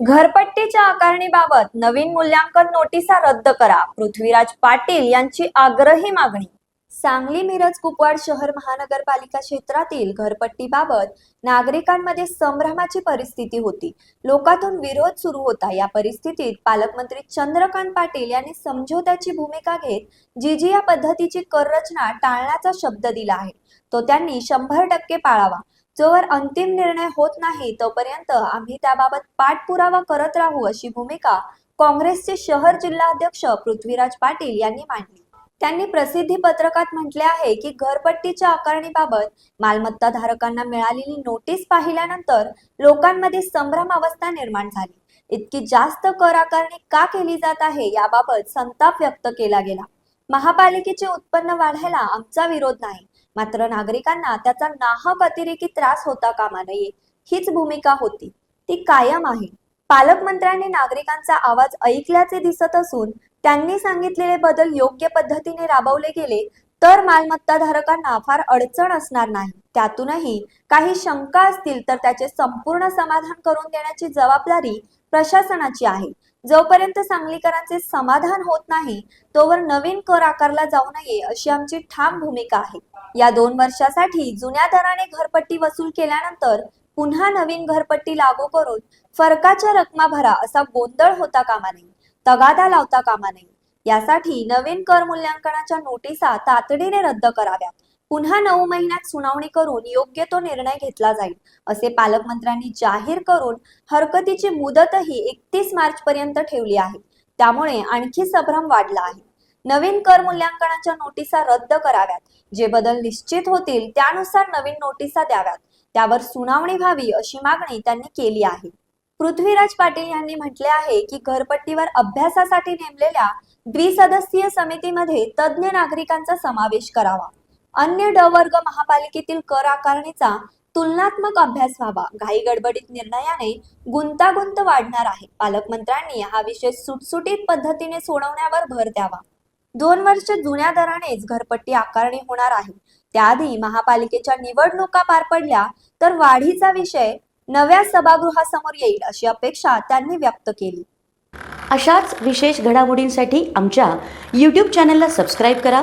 घरपट्टीच्या आकारणीबाबत नवीन मूल्यांकन नोटिसा रद्द करा. पृथ्वीराज पाटील यांची आग्रही मागणी. सांगली मिरज कुपवाड शहर महानगरपालिका क्षेत्रातील घरपट्टीबाबत नागरिकांमध्ये संभ्रमाची परिस्थिती होती. लोकातून विरोध सुरू होता. या परिस्थितीत पालकमंत्री चंद्रकांत पाटील यांनी समझोत्याची भूमिका घेत जीजीया पद्धतीची कर रचना टाळण्याचा शब्द दिला आहे. तो त्यांनी शंभर टक्के पाळावा. जोवर अंतिम निर्णय होत नाही तोपर्यंत आम्ही त्याबाबत पाठपुरावा करत राहू अशी भूमिका काँग्रेसचे शहर जिल्हाध्यक्ष पृथ्वीराज पाटील यांनी मांडली. त्यांनी प्रसिद्धी पत्रकात म्हटले आहे की घरपट्टीच्या आकारणीबाबत मालमत्ता धारकांना मिळालेली नोटीस पाहिल्यानंतर लोकांमध्ये संभ्रम अवस्था निर्माण झाली. इतकी जास्त कर आकारणी का केली जात आहे याबाबत संताप व्यक्त केला गेला. महापालिकेचे उत्पन्न वाढायला आमचा विरोध नाही. मात्र नागरिकांना त्याचा नाहक अतिरेकी त्रास होता कामा नये हीच भूमिका होती. ती कायम आहे. पालकमंत्र्यांनी नागरिकांचा आवाज ऐकल्याचे दिसत असून त्यांनी सांगितलेले बदल योग्य पद्धतीने राबवले गेले तर मालमत्ता धारकांना फार अडचण असणार नाही. त्यातूनही काही शंका असतील तर त्याचे संपूर्ण समाधान करून देण्याची जबाबदारी प्रशासनाची आहे. जोपर्यंत सांगलीकरांचे समाधान होत नाही तोवर नवीन कर आकारला जाऊ नये अशी आमची ठाम भूमिका आहे. या दोन वर्षासाठी जुन्या दराने घरपट्टी वसूल केल्यानंतर पुन्हा नवीन घरपट्टी लागू करून फरकाच्या रकमा भरा असा गोंधळ होता कामा नये तगादा लावता कामा नये. यासाठी नवीन कर मूल्यांकनाच्या नोटिसा तातडीने रद्द कराव्यात. पुन्हा नऊ महिन्यात सुनावणी करून योग्य तो निर्णय घेतला जाईल असे पालकमंत्र्यांनी जाहीर करून हरकतीची मुदतही एकतीस मार्च पर्यंत ठेवली आहे. त्यामुळे आणखी संभ्रम वाढला आहे. नवीन कर मूल्यांकनाच्या नोटिसा रद्द कराव्यात. जे बदल निश्चित होतील त्यानुसार नवीन नोटिसा द्याव्यात. त्यावर सुनावणी व्हावी अशी मागणी त्यांनी केली आहे. पृथ्वीराज पाटील यांनी म्हटले आहे की घरपट्टीवर अभ्यासासाठी नेमलेल्या द्विसदस्यीय समितीमध्ये तज्ज्ञ नागरिकांचा समावेश करावा. अन्य ड वर्ग महापालिकेतील कर आकारणीचा तुलनात्मक अभ्यास व्हावा. घाई गडबडीत निर्णयाने गुंतागुंत वाढणार आहे. पालकमंत्र्यांनी हा विषय सुटसुटीत पद्धतीने सोडवण्यावर भर द्यावा. दोन वर्ष जुन्या दरानेच घरपट्टी आकारणी होणार आहे. त्याआधी महापालिकेच्या निवडणुका पार पडल्या तर वाढीचा विषय नव्या सभागृहासमोर येईल अशी अपेक्षा त्यांनी व्यक्त केली. अशाच विशेष घडामोडींसाठी आमच्या यूट्यूब चॅनलला सबस्क्राईब करा.